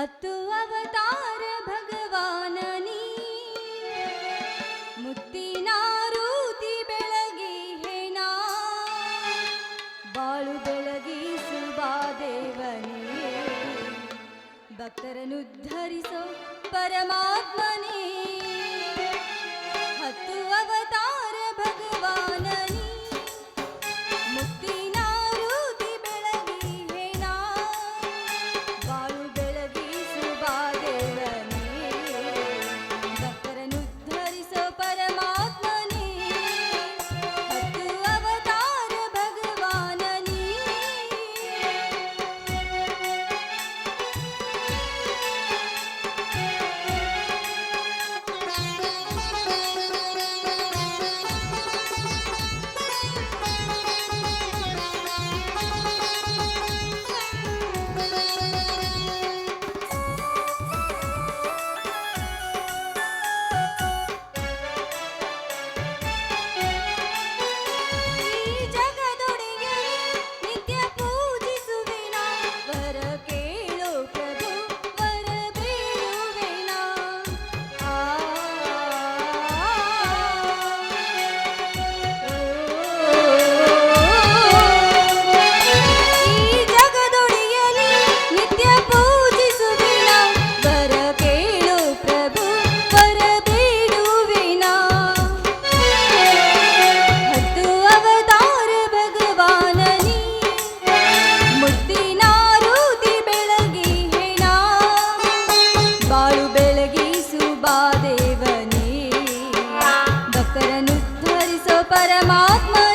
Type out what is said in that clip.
ಹತ್ತು ಅವತಾರ ಭಗವಾನನಿ ಮುಕ್ತಿ ನಾರೂತಿ ಬೆಳಗಿ ಹೇನಾ ಬಾಳು ಬೆಳಗಿಸುವ ದೇವನೇ. ಭಕ್ತರನ್ನುದ್ಧರಿಸೋ ಪರಮಾತ್ಮನೇ. परमात्मा